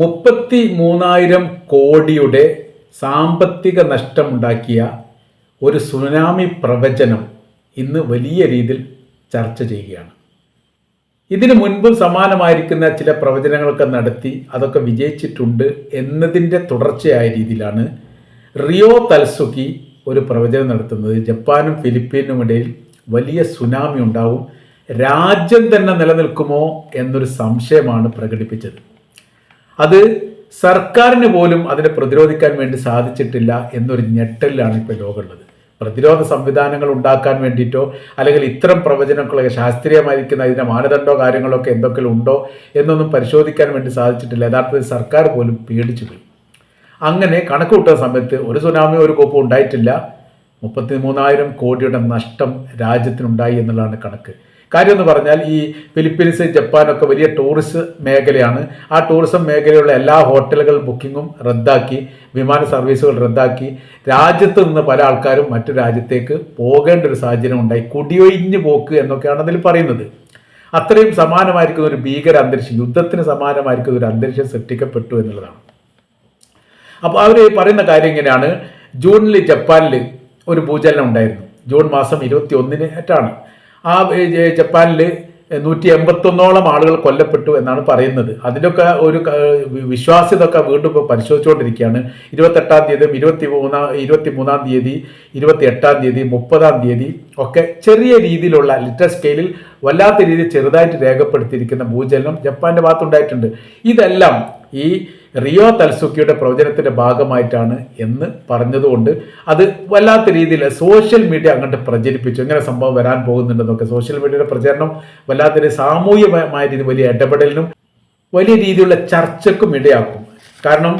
മുപ്പത്തി മൂന്നായിരം കോടിയുടെ സാമ്പത്തിക നഷ്ടമുണ്ടാക്കിയ ഒരു സുനാമി പ്രവചനം ഇന്ന് വലിയ രീതിയിൽ ചർച്ച ചെയ്യുകയാണ്. ഇതിനു മുൻപും സമാനമായിരിക്കുന്ന ചില പ്രവചനങ്ങളൊക്കെ നടത്തി അതൊക്കെ വിജയിച്ചിട്ടുണ്ട് എന്നതിന്റെ തുടർച്ചയായ രീതിയിലാണ് റിയോ തൽസുക്കി ഒരു പ്രവചനം നടത്തുന്നത്. ജപ്പാനും ഫിലിപ്പീനും ഇടയിൽ വലിയ സുനാമി ഉണ്ടാവും. രാജ്യം തന്നെ നിലനിൽക്കുമോ എന്നൊരു സംശയമാണ് പ്രകടിപ്പിച്ചത്. അത് സർക്കാരിന് പോലും അതിനെ പ്രതിരോധിക്കാൻ വേണ്ടി സാധിച്ചിട്ടില്ല എന്നൊരു ഞെട്ടലിലാണ് ഇപ്പോൾ ലോകമുള്ളത്. പ്രതിരോധ സംവിധാനങ്ങൾ ഉണ്ടാക്കാൻ വേണ്ടിയിട്ടോ അല്ലെങ്കിൽ ഇത്തരം പ്രവചനങ്ങളൊക്കെ ശാസ്ത്രീയമായിരിക്കുന്ന അതിന്റെ മാനദണ്ഡമോ കാര്യങ്ങളൊക്കെ എന്തൊക്കെ ഉണ്ടോ എന്നൊന്നും പരിശോധിക്കാൻ വേണ്ടി സാധിച്ചിട്ടില്ല. യഥാർത്ഥത്തിൽ സർക്കാർ പോലും പേടിച്ചു പോയി. അങ്ങനെ കണക്ക് കൂട്ടുന്ന സമയത്ത് ഒരു സുനാമിയോ ഒരു കോപ്പും ഉണ്ടായിട്ടില്ല. മുപ്പത്തി മൂന്നായിരം കോടിയുടെ നഷ്ടം രാജ്യത്തിനുണ്ടായി എന്നുള്ളതാണ് കണക്ക്. കാര്യം എന്ന് പറഞ്ഞാൽ ഈ ഫിലിപ്പീൻസ് ജപ്പാനൊക്കെ വലിയ ടൂറിസ്റ്റ് മേഖലയാണ്. ആ ടൂറിസം മേഖലയുള്ള എല്ലാ ഹോട്ടലുകൾ ബുക്കിങ്ങും റദ്ദാക്കി വിമാന സർവീസുകൾ റദ്ദാക്കി. രാജ്യത്ത് നിന്ന് പല ആൾക്കാരും മറ്റു രാജ്യത്തേക്ക് പോകേണ്ട ഒരു സാഹചര്യം ഉണ്ടായി. കുടിയൊഴിഞ്ഞു പോക്ക് എന്നൊക്കെയാണ് അതിൽ പറയുന്നത്. അത്രയും സമാനമായിരിക്കുന്ന ഒരു ഭീകര അന്തരീക്ഷം യുദ്ധത്തിന് സമാനമായിരിക്കുന്ന ഒരു അന്തരീക്ഷം സൃഷ്ടിക്കപ്പെട്ടു എന്നുള്ളതാണ്. അപ്പോൾ അവർ പറയുന്ന കാര്യം ഇങ്ങനെയാണ്. ജൂണിൽ ജപ്പാനിൽ ഒരു ഭൂചലനം ഉണ്ടായിരുന്നു. ജൂൺ മാസം ഇരുപത്തി ഒന്നിനായിട്ടാണ് ആ ജപ്പാനിൽ നൂറ്റി എൺപത്തൊന്നോളം ആളുകൾ കൊല്ലപ്പെട്ടു എന്നാണ് പറയുന്നത്. അതിന്റെയൊക്കെ ഒരു വിശ്വാസ്യത ഒക്കെ വീണ്ടും ഇപ്പോൾ പരിശോധിച്ചുകൊണ്ടിരിക്കുകയാണ്. ഇരുപത്തെട്ടാം തീയതി ഇരുപത്തി മൂന്നാം ഇരുപത്തി മൂന്നാം തീയതി ഇരുപത്തി എട്ടാം തീയതി മുപ്പതാം തീയതി ഒക്കെ ചെറിയ രീതിയിലുള്ള ലിറ്റർ സ്കെയിലിൽ വല്ലാത്ത രീതിയിൽ ചെറുതായിട്ട് രേഖപ്പെടുത്തിയിരിക്കുന്ന ഭൂചലനം ജപ്പാന്റെ ഭാഗത്തുണ്ടായിട്ടുണ്ട്. ഇതെല്ലാം ഈ റിയോ തൽസുക്കിയുടെ പ്രവചനത്തിന്റെ ഭാഗമായിട്ടാണ് എന്ന് പറഞ്ഞതുകൊണ്ട് അത് വല്ലാത്ത രീതിയിൽ സോഷ്യൽ മീഡിയ അങ്ങോട്ട് പ്രചരിപ്പിച്ചു. ഇങ്ങനെ സംഭവം വരാൻ പോകുന്നുണ്ടെന്നൊക്കെ സോഷ്യൽ മീഡിയയുടെ പ്രചരണം വല്ലാത്തൊരു സാമൂഹികമായ രീതി വലിയ ഇടപെടലിനും വലിയ രീതിയിലുള്ള ചർച്ചക്കും ഇടയാക്കും. കാരണം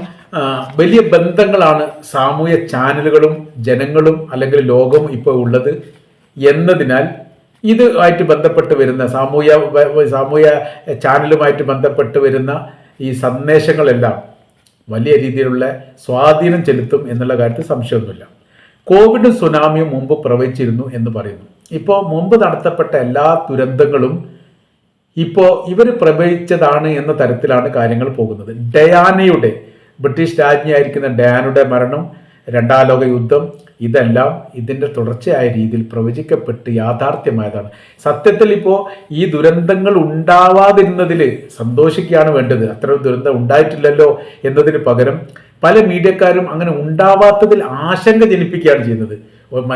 വലിയ ബന്ധങ്ങളാണ് സാമൂഹ്യ ചാനലുകളും ജനങ്ങളും അല്ലെങ്കിൽ ലോകവും ഇപ്പോൾ ഉള്ളത് എന്നതിനാൽ ഇതുമായിട്ട് ബന്ധപ്പെട്ട് വരുന്ന സാമൂഹ്യ സാമൂഹ്യ ചാനലുമായിട്ട് ബന്ധപ്പെട്ട് വരുന്ന ഈ സന്ദേശങ്ങളെല്ലാം വലിയ രീതിയിലുള്ള സ്വാധീനം ചെലുത്തും എന്നുള്ള കാര്യത്തിൽ സംശയമൊന്നുമില്ല. കോവിഡും സുനാമിയും മുമ്പ് പ്രവചിച്ചിരുന്നു എന്ന് പറയുന്നു. ഇപ്പോൾ മുമ്പ് നടത്തപ്പെട്ട എല്ലാ ദുരന്തങ്ങളും ഇപ്പോൾ ഇവർ പ്രവചിച്ചതാണ് എന്ന തരത്തിലാണ് കാര്യങ്ങൾ പോകുന്നത്. ഡയാനയുടെ ബ്രിട്ടീഷ് രാജ്ഞിയായിരിക്കുന്ന ഡയാനയുടെ മരണം രണ്ടാം ലോക യുദ്ധം ഇതെല്ലാം ഇതിന്റെ തുടർച്ചയായ രീതിയിൽ പ്രവചിക്കപ്പെട്ട് യാഥാർത്ഥ്യമായതാണ്. സത്യത്തിൽ ഇപ്പോൾ ഈ ദുരന്തങ്ങൾ ഉണ്ടാവാതിരുന്നതിൽ സന്തോഷിക്കുകയാണ് വേണ്ടത്. അത്ര ദുരന്തം ഉണ്ടായിട്ടില്ലല്ലോ എന്നതിന് പകരം പല മീഡിയക്കാരും അങ്ങനെ ഉണ്ടാവാത്തതിൽ ആശങ്ക ജനിപ്പിക്കുകയാണ് ചെയ്യുന്നത്.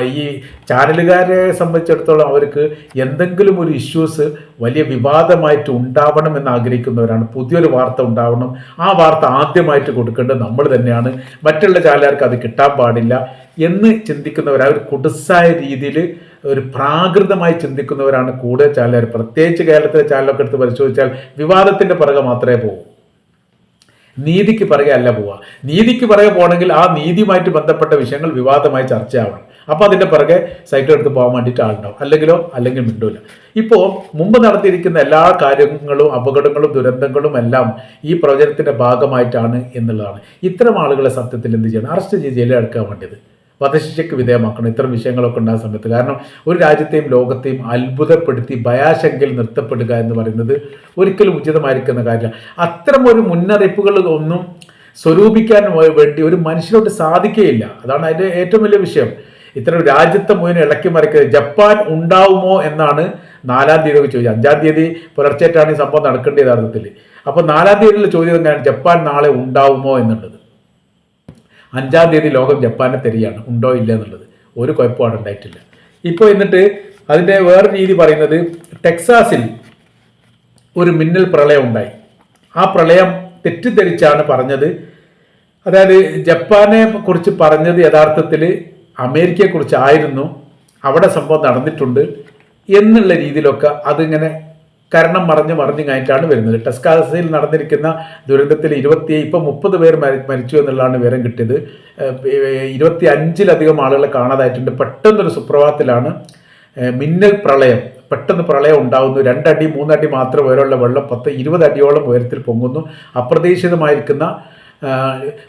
ഈ ചാനലുകാരെ സംബന്ധിച്ചിടത്തോളം അവർക്ക് എന്തെങ്കിലും ഒരു ഇഷ്യൂസ് വലിയ വിവാദമായിട്ട് ഉണ്ടാവണം എന്ന് ആഗ്രഹിക്കുന്നവരാണ്. പുതിയൊരു വാർത്ത ഉണ്ടാവണം. ആ വാർത്ത ആദ്യമായിട്ട് കൊടുക്കേണ്ടത് നമ്മൾ തന്നെയാണ്. മറ്റുള്ള ചാനലുകാർക്ക് അത് കിട്ടാൻ പാടില്ല എന്ന് ചിന്തിക്കുന്നവർ അവർ കുടുസായ രീതിയിൽ ഒരു പ്രാകൃതമായി ചിന്തിക്കുന്നവരാണ് കൂടുതൽ ചാനലുകാർ. പ്രത്യേകിച്ച് കേരളത്തിലെ ചാനലൊക്കെ എടുത്ത് പരിശോധിച്ചാൽ വിവാദത്തിന്റെ പുറകെ മാത്രമേ പോകൂ. നീതിക്ക് പിറകെ അല്ല പോവുക. നീതിക്ക് പിറകെ പോകണമെങ്കിൽ ആ നീതിയുമായിട്ട് ബന്ധപ്പെട്ട വിഷയങ്ങൾ വിവാദമായി ചർച്ചയാവണം. അപ്പോൾ അതിന്റെ പിറകെ സൈക്കിൾ എടുത്ത് പോകാൻ വേണ്ടിയിട്ട് ആളുണ്ടാവും. അല്ലെങ്കിലോ അല്ലെങ്കിൽ മിണ്ടൂല. ഇപ്പോൾ മുമ്പ് നടത്തിയിരിക്കുന്ന എല്ലാ കാര്യങ്ങളും അപകടങ്ങളും ദുരന്തങ്ങളും എല്ലാം ഈ പ്രവചനത്തിന്റെ ഭാഗമായിട്ടാണ് എന്നുള്ളതാണ്. ഇത്തരം ആളുകളെ സത്യത്തിൽ എന്ത് ചെയ്യണം? അറസ്റ്റ് ചെയ്ത് ജയിലിൽ അടക്കാൻ വേണ്ടത് വധശിക്ഷയ്ക്ക് വിധേയമാക്കണം. ഇത്തരം വിഷയങ്ങളൊക്കെ ഉണ്ടാകുന്ന സമയത്ത്. കാരണം ഒരു രാജ്യത്തെയും ലോകത്തെയും അത്ഭുതപ്പെടുത്തി ഭയാശങ്കയിൽ നിർത്തപ്പെടുക എന്ന് പറയുന്നത് ഒരിക്കലും ഉചിതമായിരിക്കുന്ന കാര്യമാണ് അത്തരം ഒരു മുന്നറിയിപ്പുകൾ ഒന്നും സ്വരൂപിക്കാൻ വേണ്ടി ഒരു മനുഷ്യനോട് സാധിക്കുകയില്ല. അതാണ് അതിന്റെ ഏറ്റവും വലിയ വിഷയം. ഇത്തരം രാജ്യത്തെ മുഴുവൻ ഇളക്കി മറിക്കുന്നത് ജപ്പാൻ ഉണ്ടാവുമോ എന്നാണ് നാലാം തീയതി ചോദിച്ചത്. അഞ്ചാം തീയതി പുലർച്ചേറ്റാണ് ഈ സംഭവം നടക്കേണ്ട യഥാർത്ഥത്തിൽ. അപ്പോൾ നാലാം തീയതിയിലുള്ള ചോദ്യം തന്നെയാണ് ജപ്പാൻ നാളെ ഉണ്ടാവുമോ എന്നുള്ളത്. അഞ്ചാം തീയതി ലോകം ജപ്പാനെ തരികയാണ്. ഉണ്ടോ ഇല്ല എന്നുള്ളത്. ഒരു കുഴപ്പമാണ് ഉണ്ടായിട്ടില്ല. ഇപ്പോൾ എന്നിട്ട് അതിന്റെ വേറെ രീതി പറയുന്നത് ടെക്സാസിൽ ഒരു മിന്നൽ പ്രളയം ഉണ്ടായി. ആ പ്രളയം തെറ്റിദ്ധരിച്ചാണ് പറഞ്ഞത്. അതായത് ജപ്പാനെ കുറിച്ച് പറഞ്ഞത് യഥാർത്ഥത്തിൽ അമേരിക്കയെക്കുറിച്ചായിരുന്നു അവിടെ സംഭവം നടന്നിട്ടുണ്ട്. എന്നുള്ള രീതിയിലൊക്കെ അതിങ്ങനെ കരണം മറിഞ്ഞ് മറിഞ്ഞ് കഴിഞ്ഞിട്ടാണ് വരുന്നത്. ടെസ്കാസിൽ നടന്നിരിക്കുന്ന ദുരന്തത്തിൽ ഇരുപത്തി ഇപ്പം മുപ്പത് പേർ മരി മരിച്ചു എന്നുള്ളതാണ് വിവരം കിട്ടിയത്. ഇരുപത്തി അഞ്ചിലധികം ആളുകളെ കാണാതായിട്ടുണ്ട്. പെട്ടെന്നൊരു സുപ്രഭാതത്തിലാണ് മിന്നൽ പ്രളയം. പെട്ടെന്ന് പ്രളയം ഉണ്ടാകുന്നു രണ്ടടി മൂന്നടി മാത്രം ഉയരമുള്ള വെള്ളം പത്ത് ഇരുപത് അടിയോളം ഉയരത്തിൽ പൊങ്ങുന്നു. അപ്രതീക്ഷിതമായിരിക്കുന്ന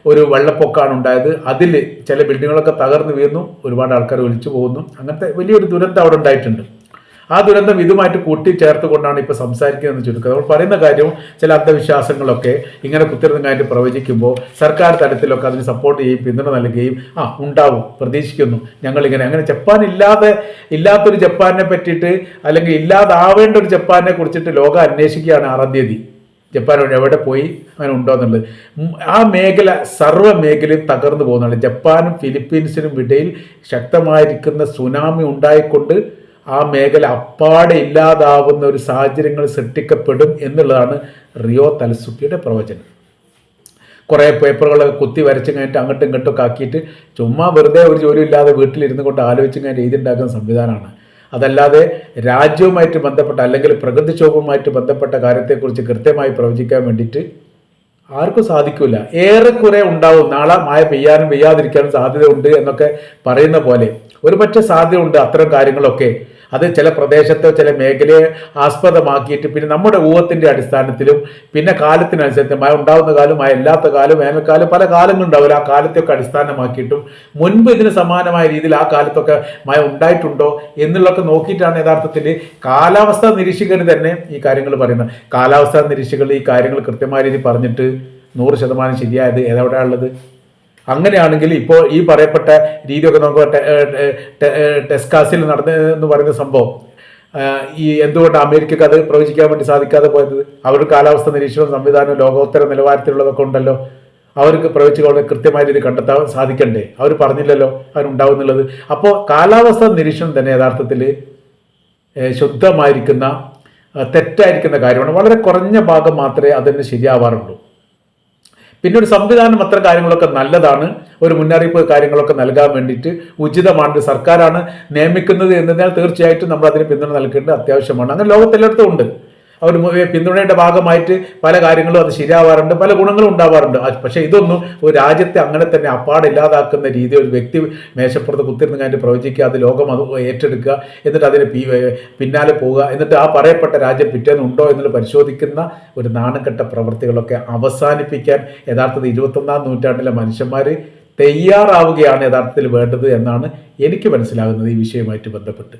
ഒരു വെള്ളപ്പൊക്കമാണ് ഉണ്ടായത്. അതിൽ ചില ബിൽഡിങ്ങുകളൊക്കെ തകർന്നു വീഴുന്നു. ഒരുപാട് ആൾക്കാർ ഒലിച്ചു പോകുന്നു. അങ്ങനത്തെ വലിയൊരു ദുരന്തം അവിടെ ഉണ്ടായിട്ടുണ്ട്. ആ ദുരന്തം ഇതുമായിട്ട് കൂട്ടിച്ചേർത്തുകൊണ്ടാണ് ഇപ്പോൾ സംസാരിക്കുന്നതെന്ന് ചുരുക്കം നമ്മൾ പറയുന്ന കാര്യവും ചില അന്ധവിശ്വാസങ്ങളൊക്കെ ഇങ്ങനെ കുത്തിരുന്നതായിട്ട് പ്രവചിക്കുമ്പോൾ സർക്കാർ തലത്തിലൊക്കെ അതിന് സപ്പോർട്ട് ചെയ്യും പിന്തുണ നൽകുകയും ആ ഉണ്ടാവും പ്രതീക്ഷിക്കുന്നു. ഞങ്ങളിങ്ങനെ അങ്ങനെ ജപ്പാൻ ഇല്ലാതെ ഇല്ലാത്തൊരു ജപ്പാനെ പറ്റിയിട്ട് അല്ലെങ്കിൽ ഇല്ലാതാവേണ്ട ഒരു ജപ്പാനെ കുറിച്ചിട്ട് ലോകം അന്വേഷിക്കുകയാണ് ആറാം തീയതി. ജപ്പാൻ എവിടെ പോയി അങ്ങനെ ഉണ്ടോ എന്നുള്ളത്. ആ മേഖല സർവ മേഖലയും തകർന്നു പോകുന്നതാണ്. ജപ്പാനും ഫിലിപ്പീൻസിനും ഇടയിൽ ശക്തമായിരിക്കുന്ന സുനാമി ഉണ്ടായിക്കൊണ്ട് ആ മേഖല അപ്പാടെ ഇല്ലാതാവുന്ന ഒരു സാഹചര്യങ്ങൾ സൃഷ്ടിക്കപ്പെടും എന്നുള്ളതാണ് റിയോ തലസുക്കിയുടെ പ്രവചനം. കുറേ പേപ്പറുകളൊക്കെ കുത്തി വരച്ച് കഴിഞ്ഞിട്ട് അങ്ങോട്ടും ഇങ്ങോട്ടും ആക്കിയിട്ട് ചുമ്മാ വെറുതെ ഒരു ജോലി ഇല്ലാതെ വീട്ടിലിരുന്ന് കൊണ്ട് ആലോചിച്ച് കഴിഞ്ഞാൽ എഴുതിണ്ടാക്കുന്ന സംവിധാനമാണ്. അതല്ലാതെ രാജ്യവുമായിട്ട് ബന്ധപ്പെട്ട അല്ലെങ്കിൽ പ്രകൃതിക്ഷോഭവുമായിട്ട് ബന്ധപ്പെട്ട കാര്യത്തെക്കുറിച്ച് കൃത്യമായി പ്രവചിക്കാൻ വേണ്ടിയിട്ട് ആർക്കും സാധിക്കില്ല ഏറെക്കുറെ ഉണ്ടാവും. നാളെ മഴ പെയ്യാനും പെയ്യാതിരിക്കാനും സാധ്യതയുണ്ട് എന്നൊക്കെ പറയുന്ന പോലെ ഒരു പക്ഷേ സാധ്യതയുണ്ട് അത്തരം കാര്യങ്ങളൊക്കെ. അത് ചില പ്രദേശത്തെ ചില മേഖലയെ ആസ്പദമാക്കിയിട്ട് പിന്നെ നമ്മുടെ ഊഹത്തിന്റെ അടിസ്ഥാനത്തിലും പിന്നെ കാലത്തിനനുസരിച്ച് മഴ ഉണ്ടാവുന്ന കാലം മഴ ഇല്ലാത്ത കാലം വേനൽക്കാലം പല കാലങ്ങളുണ്ടാവില്ല ആ കാലത്തെയൊക്കെ അടിസ്ഥാനമാക്കിയിട്ടും മുൻപ് ഇതിന് സമാനമായ രീതിയിൽ ആ കാലത്തൊക്കെ മഴ ഉണ്ടായിട്ടുണ്ടോ എന്നുള്ളതൊക്കെ നോക്കിയിട്ടാണ് യഥാർത്ഥത്തിൽ കാലാവസ്ഥ നിരീക്ഷകർ തന്നെ ഈ കാര്യങ്ങൾ പറയുന്നത്. കാലാവസ്ഥാ നിരീക്ഷകർ ഈ കാര്യങ്ങൾ കൃത്യമായ രീതിയിൽ പറഞ്ഞിട്ട് നൂറ് ശതമാനം ശരിയായത് ഏതെവിടെയാണ് ഉള്ളത്? അങ്ങനെയാണെങ്കിൽ ഇപ്പോൾ ഈ പറയപ്പെട്ട രീതിയൊക്കെ നമുക്ക് ടെസ്കാസിൽ നടന്ന എന്ന് പറയുന്ന സംഭവം ഈ എന്തുകൊണ്ട് അമേരിക്കക്ക് അത് പ്രവചിക്കാൻ വേണ്ടി സാധിക്കാതെ പോയത്? അവരുടെ കാലാവസ്ഥ നിരീക്ഷണ സംവിധാനം ലോകോത്തര നിലവാരത്തിലുള്ളതൊക്കെ ഉണ്ടല്ലോ. അവർക്ക് പ്രവചിച്ചുകൊണ്ട് കൃത്യമായ രീതി കണ്ടെത്താൻ സാധിക്കണ്ടേ? അവർ പറഞ്ഞില്ലല്ലോ അവരുണ്ടാവുന്നുള്ളത്. അപ്പോൾ കാലാവസ്ഥ നിരീക്ഷണം തന്നെ യഥാർത്ഥത്തിൽ ശുദ്ധമായിരിക്കുന്ന തെറ്റായിരിക്കുന്ന കാര്യമാണ്. വളരെ കുറഞ്ഞ ഭാഗം മാത്രമേ അതിന് ശരിയാവാറുള്ളൂ. പിന്നെ ഒരു സംവിധാനം അത്ര കാര്യങ്ങളൊക്കെ നല്ലതാണ്. ഒരു മുന്നറിയിപ്പ് കാര്യങ്ങളൊക്കെ നൽകാൻ വേണ്ടിയിട്ട് ഉചിതമാണ് സർക്കാരാണ് നിയമിക്കുന്നത് എന്നതിനാൽ തീർച്ചയായിട്ടും നമ്മൾ അതിന് പിന്തുണ നൽകേണ്ടത് അത്യാവശ്യമാണ്. അങ്ങനെ ലോകത്തെല്ലായിടത്തും ഉണ്ട്. അവർ പിന്തുണയുടെ ഭാഗമായിട്ട് പല കാര്യങ്ങളും അത് ശരിയാവാറുണ്ട് പല ഗുണങ്ങളും ഉണ്ടാവാറുണ്ട്. പക്ഷേ ഇതൊന്നും ഒരു രാജ്യത്തെ അങ്ങനെ തന്നെ അപ്പാടെ ഇല്ലാതാക്കുന്ന രീതി ഒരു വ്യക്തി മേശപ്പുറത്ത് കുത്തിരുന്ന് കഴിഞ്ഞ് പ്രവചിക്കുക അത് ലോകം അത് ഏറ്റെടുക്കുക എന്നിട്ട് അതിന് പിന്നാലെ പോവുക എന്നിട്ട് ആ പറയപ്പെട്ട രാജ്യം പിറ്റേന്നുണ്ടോ എന്നുള്ളത് പരിശോധിക്കുന്ന ഒരു നാണക്കെട്ട പ്രവൃത്തികളൊക്കെ അവസാനിപ്പിക്കാൻ യഥാർത്ഥത്തിൽ ഇരുപത്തൊന്നാം നൂറ്റാണ്ടിലെ മനുഷ്യന്മാർ തയ്യാറാവുകയാണ് യഥാർത്ഥത്തിൽ വേണ്ടത് എന്നാണ് എനിക്ക് മനസ്സിലാകുന്നത് ഈ വിഷയവുമായിട്ട് ബന്ധപ്പെട്ട്.